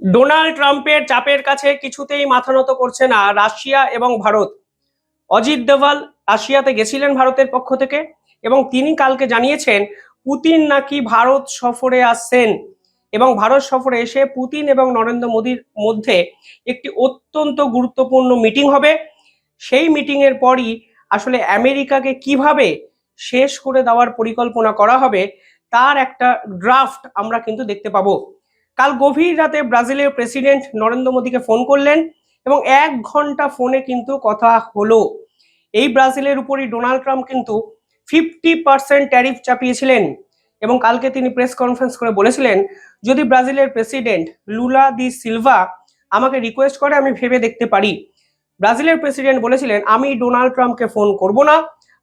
Donald ট্রাম্পের চাপের কাছে কিছুতেই মাথা নত করছে না রাশিয়া এবং ভারত। অজিত দেওয়াল রাশিয়াতে গেছিলেন ভারতের পক্ষ থেকে এবং তিনি কালকে জানিয়েছেন, পুতিন নাকি ভারত সফরে আসছেন? এবং ভারত সফরে এসে পুতিন এবং নরেন্দ্র মোদীর মধ্যে একটি অত্যন্ত গুরুত্বপূর্ণ মিটিং হবে। সেই মিটিং এর পরই আসলে আমেরিকাকে কীভাবে শেষ করে দেওয়ার পরিকল্পনা করা হবে, তার একটা ড্রাফট আমরা কিন্তু দেখতে পাবো। কাল গভীর রাতে ব্রাজিলের প্রেসিডেন্ট নরেন্দ্র মোদীকে ফোন করলেন এবং এক ঘণ্টা ফোনে কিন্তু কথা হলো। এই ব্রাজিলের উপরই ডোনাল্ড ট্রাম্প কিন্তু ফিফটি পার্সেন্ট ট্যারিফ চাপিয়েছিলেন এবং কালকে তিনি প্রেস কনফারেন্স করে বলেছিলেন, যদি ব্রাজিলের প্রেসিডেন্ট লুলা দি সিলভা আমাকে রিকোয়েস্ট করে, আমি ভেবে দেখতে পারি। ব্রাজিলের প্রেসিডেন্ট বলেছিলেন, আমি ডোনাল্ড ট্রাম্পকে ফোন করব না,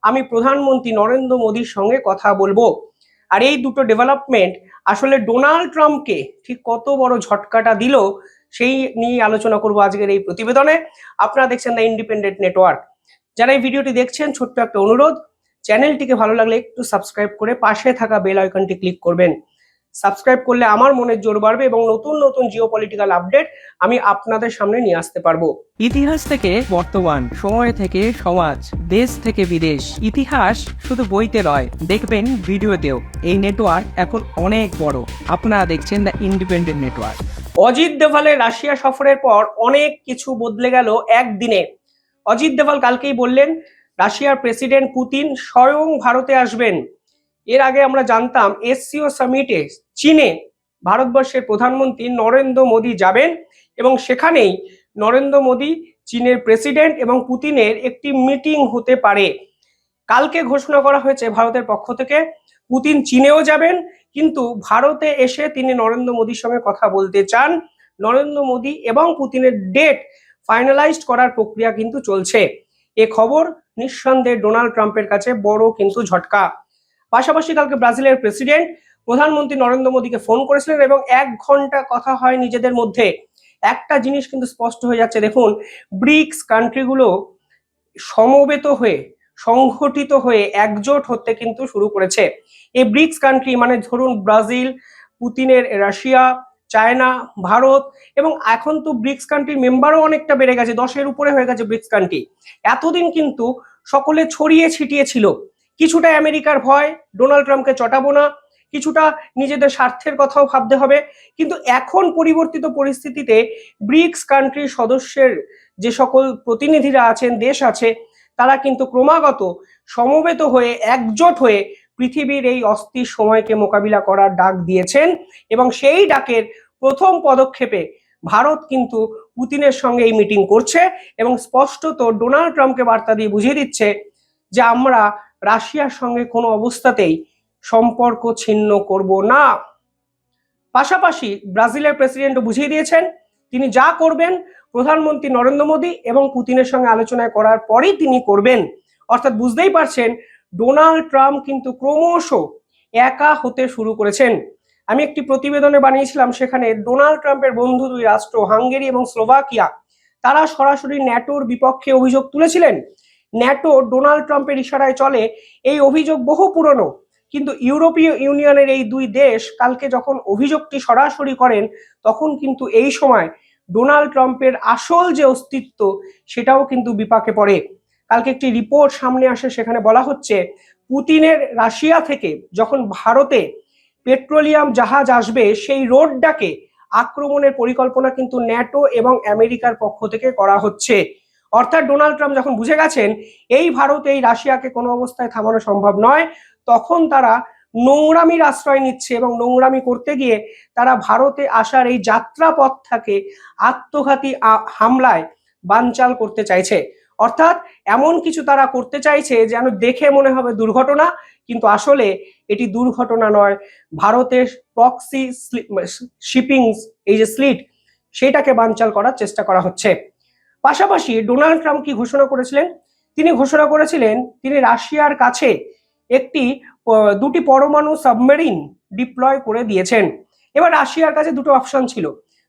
আমি প্রধানমন্ত্রী নরেন্দ্র মোদীর সঙ্গে কথা বলব। আর এই দুটো ডেভেলপমেন্ট আসলে ডোনাল্ড ট্রাম্পকে ঠিক কত বড় ঝটকাটা দিল, সেই নিয়ে আলোচনা করব আজকের এই প্রতিবেদনে। আপনারা দেখছেন দ্য ইন্ডিপেন্ডেন্ট নেটওয়ার্ক যারা এই ভিডিওটি দেখছেন, ছোট্ট একটা অনুরোধ, চ্যানেলটিকে ভালো লাগলে একটু সাবস্ক্রাইব করে পাশে থাকা বেল আইকনটি ক্লিক করবেন। সাবস্ক্রাইব করলে আমার মনের জোর বাড়বে এবং নতুন নতুন জিও পলিটিক্যাল আপডেট আমি আপনাদের সামনে নিয়ে আসতে পারব। ইতিহাস থেকে বর্তমান সময় থেকে সমাজ দেশ থেকে বিদেশ। ইতিহাস শুধু বইতে নয় দেখবেন ভিডিওতেও। এই নেটওয়ার্ক এখন অনেক বড়। আপনারা দেখছেন দ্য ইন্ডিপেন্ডেন্ট নেটওয়ার্ক অজিত দেভালের রাশিয়া সফরের পর অনেক কিছু বদলে গেল একদিনে। অজিত দেভাল কালকেই বললেন রাশিয়ার প্রেসিডেন্ট পুতিন স্বয়ং ভারতে আসবেন। এর আগে আমরা জানতাম এসসিও সামিটে চীনে ভারতবর্ষের প্রধানমন্ত্রী নরেন্দ্র মোদী যাবেন এবং সেখানেই নরেন্দ্র মোদী চীনের প্রেসিডেন্ট এবং পুতিনের একটি মিটিং হতে পারে। কালকে ঘোষণা করা হয়েছে ভারতের পক্ষ থেকে, পুতিন চীনেও যাবেন, কিন্তু ভারতে এসে তিনি নরেন্দ্র মোদীর সঙ্গে কথা বলতে চান। নরেন্দ্র মোদী এবং পুতিনের ডেট ফাইনালাইজড করার প্রক্রিয়া কিন্তু চলছে। এ খবর নিঃসন্দেহে ডোনাল্ড ট্রাম্পের কাছে বড় কিন্তু ঝটকা। পাশাপাশি কালকে ব্রাজিলের প্রেসিডেন্ট প্রধানমন্ত্রী নরেন্দ্র মোদীকে ফোন করেছিলেন এবং এক ঘণ্টা কথা হয় নিজেদের মধ্যে। একটা জিনিস কিন্তু স্পষ্ট হয়ে যাচ্ছে। দেখুন, ব্রিক্স কান্ট্রিগুলো সমবেত হয়ে, সংঘটিত হয়ে একজোট হতে কিন্তু শুরু করেছে। এই ব্রিক্স কান্ট্রি মানে ধরুন ব্রাজিল, পুতিনের রাশিয়া, চায়না, ভারত এবং এখন তো ব্রিক্স কান্ট্রির মেম্বারও অনেকটা বেড়ে গেছে, দশের উপরে হয়ে গেছে ব্রিক্স কান্ট্রি। এতদিন কিন্তু সকলে ছড়িয়ে ছিটিয়ে ছিল। কিছুটা আমেরিকার ভয়, ডোনাল্ড ট্রাম্পকে চটাবো না, কিছুটা নিজেদের স্বার্থের কথাও ভাবতে হবে। কিন্তু এখন পরিবর্তিত পরিস্থিতিতে ব্রিক্স কান্ট্রির সদস্যের যে সকল প্রতিনিধিরা আছেন, দেশ আছে, তারা কিন্তু ক্রমাগত সমবেত হয়ে, একজোট হয়ে পৃথিবীর এই অস্থির সময়কে মোকাবিলা করার ডাক দিয়েছেন এবং সেই ডাকের প্রথম পদক্ষেপে ভারত কিন্তু পুতিনের সঙ্গে এই মিটিং করছে এবং স্পষ্টত ডোনাল্ড ট্রাম্পকে বার্তা দিয়ে বুঝিয়ে দিচ্ছে যে আমরা রাশিয়ার সঙ্গে কোনো অবস্থাতেই সম্পর্ক ছিন্ন করব না। পাশাপাশি ব্রাজিলের প্রেসিডেন্টও বুঝিয়ে দিয়েছেন, তিনি যা করবেন প্রধানমন্ত্রী নরেন্দ্র মোদী এবং পুতিনের সঙ্গে আলোচনা করার পরেই তিনি করবেন। অর্থাৎ বুঝতেই পারছেন, ডোনাল্ড ট্রাম্প কিন্তু ক্রমশ একা হতে শুরু করেছেন। আমি একটি প্রতিবেদনে বানিয়েছিলাম, সেখানে ডোনাল্ড ট্রাম্পের বন্ধু দুই রাষ্ট্র, হাঙ্গেরি এবং স্লোভাকিয়া, তারা সরাসরি ন্যাটোর বিপক্ষে অভিযোগ তুলেছিলেন ন্যাটো ডোনাল্ড ট্রাম্পের ইশারায় চলে এই অভিযোগ বহু পুরনো। কিন্তু ইউরোপীয় ইউনিয়নের এই দুই দেশ কালকে যখন অভিযোগটি সরাসরি করেন, তখন কিন্তু এই সময় ডোনাল্ড ট্রাম্পের আসল যে অস্তিত্ব, সেটাও কিন্তু বিপাকে পড়ে। কালকে একটি রিপোর্ট সামনে আসে, সেখানে বলা হচ্ছে, পুতিনের রাশিয়া থেকে যখন ভারতে পেট্রোলিয়াম জাহাজ আসবে, সেই রোডটাকে আক্রমণের পরিকল্পনা কিন্তু ন্যাটো এবং আমেরিকার পক্ষ থেকে করা হচ্ছে। অর্থাৎ ডোনাল্ড ট্রাম্প যখন বুঝে গেছেন এই ভারত এই রাশিয়াকে কোনো অবস্থায় থামানো সম্ভব নয়, তখন তারা নোংরামির আশ্রয় নিচ্ছে এবং নোংরামি করতে গিয়ে তারা ভারতে আসার এই যাত্রাপথটাকে আত্মঘাতী হামলায় বানচাল করতে চাইছে। অর্থাৎ এমন কিছু তারা করতে চাইছে যেন দেখে মনে হবে দুর্ঘটনা, কিন্তু আসলে এটি দুর্ঘটনা নয়। ভারতের প্রক্সি শিপিং এই যে স্লিট সেইটাকে বানচাল করার চেষ্টা করা হচ্ছে। পাশাপাশি ডোনাল্ড ট্রাম্প কি ঘোষণা করেছিলেন? তিনি ঘোষণা করেছিলেন, তিনি রাশিয়ার কাছে একটি দুটি পরমাণু সাবমেরিন ডিপ্লয় করে দিয়েছেন। এবার রাশিয়ার কাছে দুটো অপশন ছিল।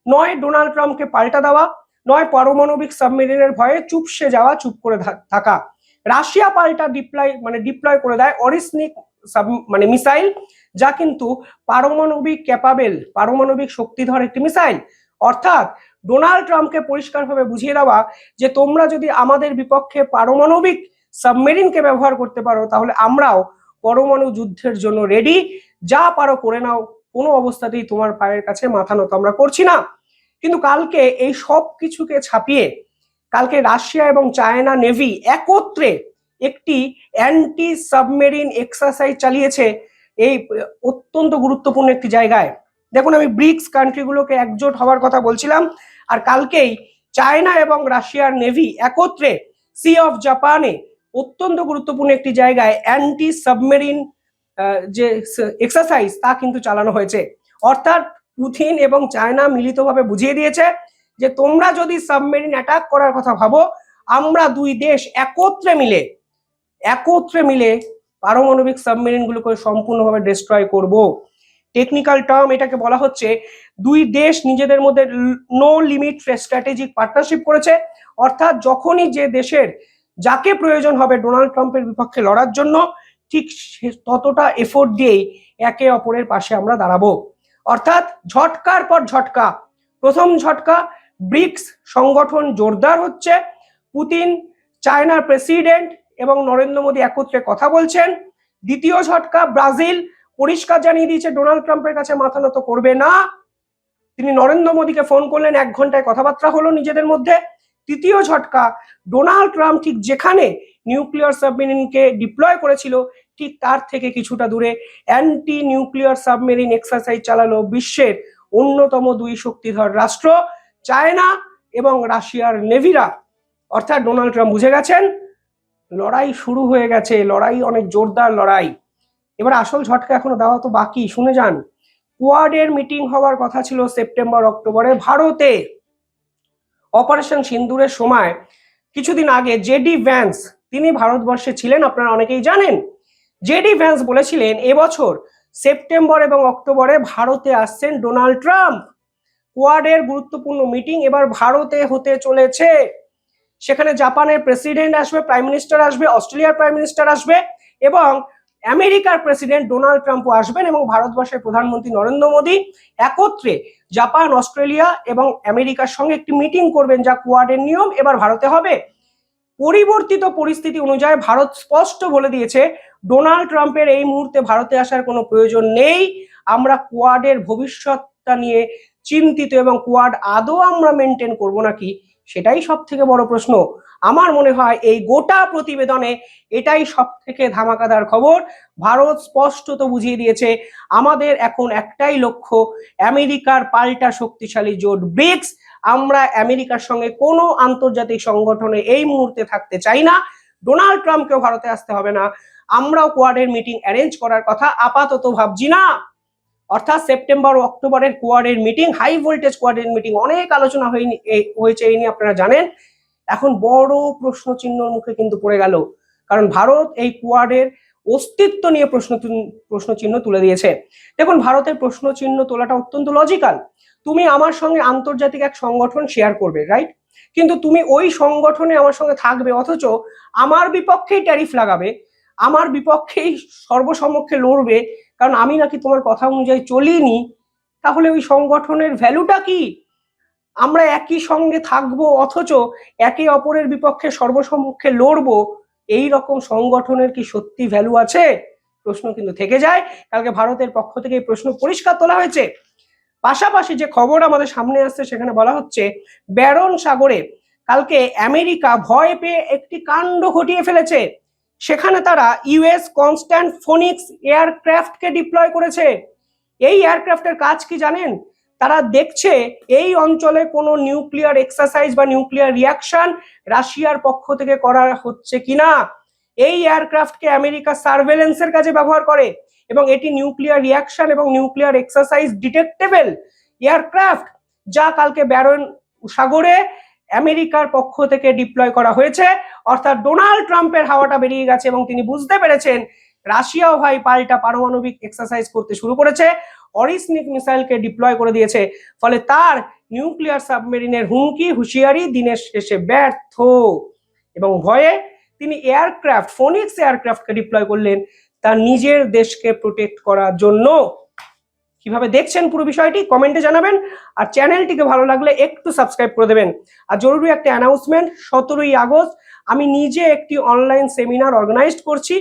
নয়, ডোনাল্ড ট্রাম্পকে পাল্টা দেওয়া। নয়, পারমাণবিক সাবমেরিনের ভয়ে চুপসে যাওয়া, চুপ করে থাকা। রাশিয়া পাল্টা ডিপ্লয় মানে ডিপ্লয় করে দেয় অরিসনিক সাব মানে মিসাইল, যা কিন্তু পারমাণবিক ক্যাপাবেল, পারমাণবিক শক্তিধর একটি মিসাইল। অর্থাৎ ডোনাল্ড ট্রাম্পকে পরিষ্কারভাবে বুঝিয়ে দেওয়া যে তোমরা যদি আমাদের বিপক্ষে পারমাণবিক সাবমেরিনকে ব্যবহার করতে পারো, তাহলে আমরাও পরমাণু যুদ্ধের জন্য রেডি যা পারো করে নাও, কোনো অবস্থাতেই তোমার পায়ের কাছে মাথা নত আমরা করছি না। কিন্তু কালকে এই সব কিছুকে ছাপিয়ে, কালকে রাশিয়া এবং চায়না নেভি একত্রে একটি অ্যান্টি সাবমেরিন এক্সারসাইজ চালিয়েছে। এই অত্যন্ত গুরুত্বপূর্ণ একটি জায়গায়। দেখুন, আমি ব্রিক্স কান্ট্রিগুলোকে একজোট হওয়ার কথা বলছিলাম, আর কালকেই চায়না এবং রাশিয়ার নেভি একত্রে সি অফ জাপানে অত্যন্ত গুরুত্বপূর্ণ একটি জায়গায় অ্যান্টি সাবমেরিন যে এক্সারসাইজ তা কিন্তু চালানো হয়েছে। অর্থাৎ পুতিন এবং চায়না মিলিতভাবে বুঝিয়ে দিয়েছে যে তোমরা যদি সাবমেরিন অ্যাটাক করার কথা ভাবো, আমরা দুই দেশ একত্রে মিলে একত্রে মিলে পারমাণবিক সাবমেরিনগুলোকে সম্পূর্ণভাবে ডিস্ট্রয় করব। টেকনিক্যাল টার্ম এটাকে বলা হচ্ছে, দুই দেশ নিজেদের মধ্যে নো লিমিট স্ট্র্যাটেজিক পার্টনারশিপ করেছে। অর্থাৎ যখনই যে দেশের যাকে প্রয়োজন হবে ডোনাল্ড ট্রাম্পের বিপক্ষে লড়ার জন্য, ঠিক ততটা এফোর্ট দিয়েই একে অপরের পাশে আমরা দাঁড়াবো। অর্থাৎ ঝটকার পর ঝটকা। প্রথম ঝটকা, ব্রিক্স সংগঠন জোরদার হচ্ছে। পুতিন চায়নার প্রেসিডেন্ট এবং নরেন্দ্র মোদী একত্রে কথা বলছেন। দ্বিতীয় ঝটকা, ব্রাজিল পরিষ্কার জানিয়ে দিয়েছে, ডোনাল্ড ট্রাম্পের কাছে মাথা নত করবে না। তিনি নরেন্দ্র মোদীকে ফোন করলেন, এক ঘন্টায় কথাবার্তা হলো নিজেদের মধ্যে। তৃতীয় ঝটকা, ডোনাল্ড ট্রাম্প ঠিক যেখানে নিউক্লিয়ার সাবমেরিনকে ডিপ্লয় করেছিল, ঠিক তার থেকে কিছুটা দূরে অ্যান্টি নিউক্লিয়ার সাবমেরিন এক্সারসাইজ চালালো বিশ্বের অন্যতম দুই শক্তিধর রাষ্ট্র, চায়না এবং রাশিয়ার নেভিরা। অর্থাৎ ডোনাল্ড ট্রাম্প বুঝে গেছেন, লড়াই শুরু হয়ে গেছে, লড়াই অনেক জোরদার লড়াই। এবার আসল ঝটকা এখনও দেওয়া তো বাকি, শুনে যান। কোয়াডের মিটিং হওয়ার কথা ছিল সেপ্টেম্বর, অক্টোবরে ভারতে। অপারেশন সিন্দুরের সময়, কিছুদিন আগে জেডি ভ্যান্স, তিনি ভারতবর্ষে ছিলেন, আপনারা অনেকেই জানেন। জেডি ভ্যান্স বলেছিলেন, এবছর সেপ্টেম্বর এবং অক্টোবরে ভারতে আসছেন ডোনাল্ড ট্রাম্প। কোয়াডের গুরুত্বপূর্ণ মিটিং এবার ভারতে হতে চলেছে। সেখানে জাপানের প্রেসিডেন্ট আসবে, প্রাইম মিনিস্টার আসবে, অস্ট্রেলিয়ার প্রাইম মিনিস্টার আসবে এবং আমেরিকার প্রেসিডেন্ট ডোনাল্ড ট্রাম্পও আসবেন এবং ভারতবর্ষের প্রধানমন্ত্রী নরেন্দ্র মোদী একত্রে জাপান, অস্ট্রেলিয়া এবং আমেরিকার সঙ্গে একটি মিটিং করবেন যা কোয়াডের নিয়ম। এবার ভারতে হবে। পরিবর্তিত পরিস্থিতি অনুযায়ী ভারত স্পষ্ট বলে দিয়েছে, ডোনাল্ড ট্রাম্পের এই মুহূর্তে ভারতে আসার কোনো প্রয়োজন নেই। আমরা কোয়াডের ভবিষ্যৎটা নিয়ে চিন্তিত এবং কোয়াড আদৌ আমরা মেনটেন করব নাকি সেটাই সব থেকে বড় প্রশ্ন। আমার মনে হয় এই গোটা প্রতিবেদনে এটাই সব থেকে ধামাকাদার খবর। ভারত স্পষ্টত বুঝিয়ে দিয়েছে, আমাদের এখন একটাই লক্ষ্য, আমেরিকার পাল্টা শক্তিশালী জোট ব্রিক্স। আমরা আমেরিকার সঙ্গে কোনো আন্তর্জাতিক সংগঠনে এই মুহূর্তে থাকতে চাই না। ডোনাল্ড ট্রাম্পকেও ভারতে আসতে হবে না। আমরাও কোয়াডের মিটিং অ্যারেঞ্জ করার কথা আপাতত ভাবছি না। অর্থাৎ সেপ্টেম্বর অক্টোবরের কোয়াডের মিটিং, হাই ভোল্টেজ কোয়াডের মিটিং, অনেক আলোচনা হয়েছে এই নিয়ে আপনারা জানেন। এখন বড় প্রশ্ন চিহ্নর মুখে কিন্তু পড়ে গেল, কারণ ভারত এই কোয়াডের অস্তিত্ব নিয়ে প্রশ্ন প্রশ্ন চিহ্ন তুলে দিয়েছে। দেখুন, ভারতের প্রশ্ন চিহ্ন তোলাটা অত্যন্ত লজিক্যাল তুমি আমার সঙ্গে আন্তর্জাতিক এক সংগঠন শেয়ার করবে রাইট কিন্তু তুমি ওই সংগঠনে আমার সঙ্গে থাকবে, অথচ আমার বিপক্ষেই ট্যারিফ লাগাবে, আমার বিপক্ষেই সর্বসমক্ষে লড়বে কারণ আমি নাকি তোমার কথা অনুযায়ী চলিনি, তাহলে ওই সংগঠনের ভ্যালুটা কি? আমরা একই সঙ্গে থাকব, অথচ একে অপরের বিপক্ষে সর্বসম্মুখে লড়বো, এই রকম সংগঠনের কি সত্যি ভ্যালু আছে? প্রশ্ন কিন্তু থেকে যায়। কালকে ভারতের পক্ষ থেকে এই প্রশ্ন পরিষ্কার তোলা হয়েছে। পাশাপাশি যে খবর আমাদের সামনে আসছে, সেখানে বলা হচ্ছে, ব্যারন সাগরে কালকে আমেরিকা ভয় পেয়ে একটি কাণ্ড ঘটিয়ে ফেলেছে। সেখানে তারা ইউএস কনস্ট্যান্ট ফোনিক্স এয়ারক্রাফটকে ডিপ্লয় করেছে। এই এয়ারক্রাফটের কাজ কি জানেন? তারা দেখছে এই অঞ্চলে কোনো নিউক্লিয়ার এক্সারসাইজ বা নিউক্লিয়ার রিয়াকশন রাশিয়ার পক্ষ থেকে করা হচ্ছে কিনা? এই এয়ারক্রাফটকে আমেরিকা সার্ভেলেন্সের কাজে ব্যবহার করে এবং এটি নিউক্লিয়ার রিয়াকশন এবং নিউক্লিয়ার এক্সারসাইজ ডিটেক্টেবল এয়ারক্রাফট যা কালকে ব্যারন সাগরে আমেরিকার পক্ষ থেকে ডিপ্লয় করা হয়েছে। অর্থাৎ ডোনাল্ড ট্রাম্পের হাওয়াটা বেরিয়ে গেছে এবং তিনি বুঝতে পেরেছেন রাশিয়াও ভাই পাল্টা পারমাণবিক এক্সারসাইজ করতে শুরু করেছে। অরিসনিক মিসাইলকে ডিপ্লয় করে দিয়েছে। ফলে তার নিউক্লিয়ার সাবমেরিনের হুমকি, হুঁশিয়ারি দিনের শেষে ব্যর্থ। এবং ভয়ে তিনি এয়ারক্রাফট ফোনিক্স এয়ারক্রাফটকে ডিপ্লয় করলেন তার নিজের দেশকে প্রোটেক্ট করার জন্য। কীভাবে দেখছেন পুরো বিষয়টি, কমেন্টে জানাবেন। আর চ্যানেলটিকে ভালো লাগলে একটু সাবস্ক্রাইব করে দেবেন। আর জরুরি একটা অ্যানাউন্সমেন্ট সতেরোই আগস্ট আমি নিজে একটি অনলাইন সেমিনার অর্গানাইজড করছি।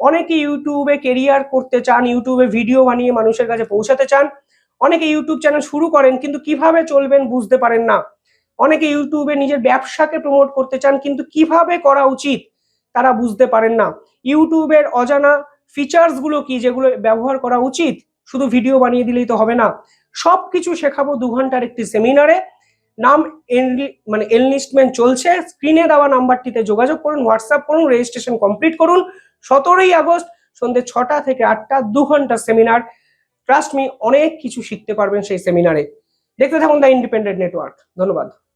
অনেকে ইউটিউবে কেরিয়ার করতে চান ইউটিউবে ভিডিও বানিয়ে মানুষের কাছে পৌঁছাতে চান। অনেকে ইউটিউব চ্যানেল শুরু করেন কিন্তু কীভাবে চলবেন বুঝতে পারেন না। অনেকে ইউটিউবে নিজের ব্যবসাকে প্রমোট করতে চান কিন্তু কীভাবে করা উচিত তারা বুঝতে পারেন না। ইউটিউবের অজানা ফিচার্সগুলো কি যেগুলো ব্যবহার করা উচিত? শুধু ভিডিও বানিয়ে দিলেই তো হবে না। সব কিছু শেখাবো দু ঘণ্টার একটি সেমিনারে নাম মানে এনলিস্টমেন্ট চলছে। স্ক্রিনে দেওয়া নাম্বারটিতে যোগাযোগ করুন হোয়াটসঅ্যাপ করুন রেজিস্ট্রেশন কমপ্লিট করুন। সতেরোই আগস্ট সন্ধ্যে ছটা থেকে আটটা, দু ঘণ্টার সেমিনার ট্রাস্ট মি অনেক কিছু শিখতে পারবেন সেই সেমিনারে দেখতে থাকুন দ্য ইন্ডিপেন্ডেন্ট নেটওয়ার্ক ধন্যবাদ।